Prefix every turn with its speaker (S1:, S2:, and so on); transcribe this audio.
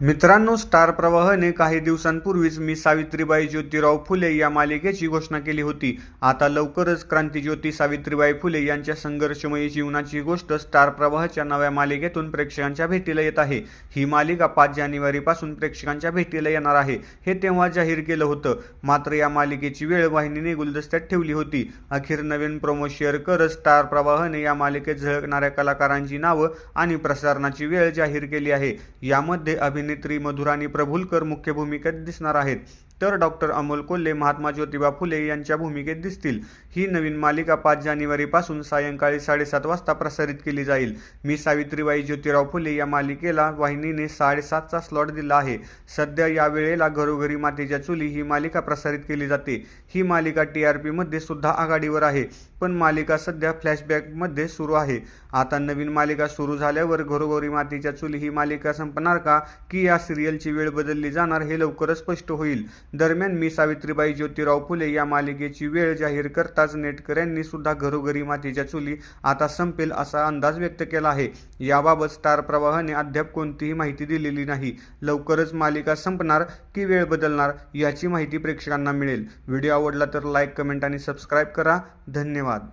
S1: मित्रांनो स्टार प्रवाहने काही दिवसांपूर्वीच मी सावित्रीबाई ज्योतिराव फुले या मालिकेची घोषणा केली होती. आता लवकरच क्रांतीज्योती सावित्रीबाई फुले यांच्या संघर्षमयी जीवनाची गोष्ट स्टार प्रवाहच्या नव्या मालिकेतून प्रेक्षकांच्या भेटीला येत आहे. ही मालिका पाच जानेवारीपासून प्रेक्षकांच्या भेटीला येणार आहे हे तेव्हा जाहीर केलं होतं. मात्र या मालिकेची वेळ वाहिनीने गुलदस्त्यात ठेवली होती. अखेर नवीन प्रोमो शेअर करत स्टार प्रवाहने या मालिकेत झळकणाऱ्या कलाकारांची नावं आणि प्रसारणाची वेळ जाहीर केली आहे. यामध्ये अभिनेत्री मधुराणी प्रभुलकर मुख्य भूमिकेत दिसणार आहेत. तर डॉक्टर अमोल कोल्हे महात्मा ज्योतिबा फुले यांच्या भूमिकेत दिसतील. ही नवीन मालिका पाच जानेवारीपासून सायंकाळी साडेसात वाजता प्रसारित केली जाईल. मी सावित्रीबाई ज्योतिराव फुले या मालिकेला वाहिनीने साडेसातचा स्लॉट दिला आहे. सध्या या वेळेला घरोघरी मातीच्या चुली ही मालिका प्रसारित केली जाते. ही मालिका टी आर पीमध्ये सुद्धा आघाडीवर आहे पण मालिका सध्या फ्लॅशबॅकमध्ये सुरू आहे. आता नवीन मालिका सुरू झाल्यावर घरोघरी मातीच्या चुली ही मालिका संपणार का? की या सिरियलची वेळ बदलली जाणार हे लवकरच स्पष्ट होईल. दरम्यान मी सावित्रीबाई ज्योतिराव फुले या मालिकेची वेळ जाहीर करताच नेटकऱ्यांनी सुद्धा घरोघरी मातीच्या चुली आता संपेल असा अंदाज व्यक्त केला आहे. याबाबत स्टार प्रवाहाने अद्याप कोणतीही माहिती दिलेली नाही. लवकरच मालिका संपणार की वेळ बदलणार याची माहिती प्रेक्षकांना मिळेल. व्हिडिओ आवडला तर लाईक कमेंट आणि सबस्क्राईब करा. धन्यवाद.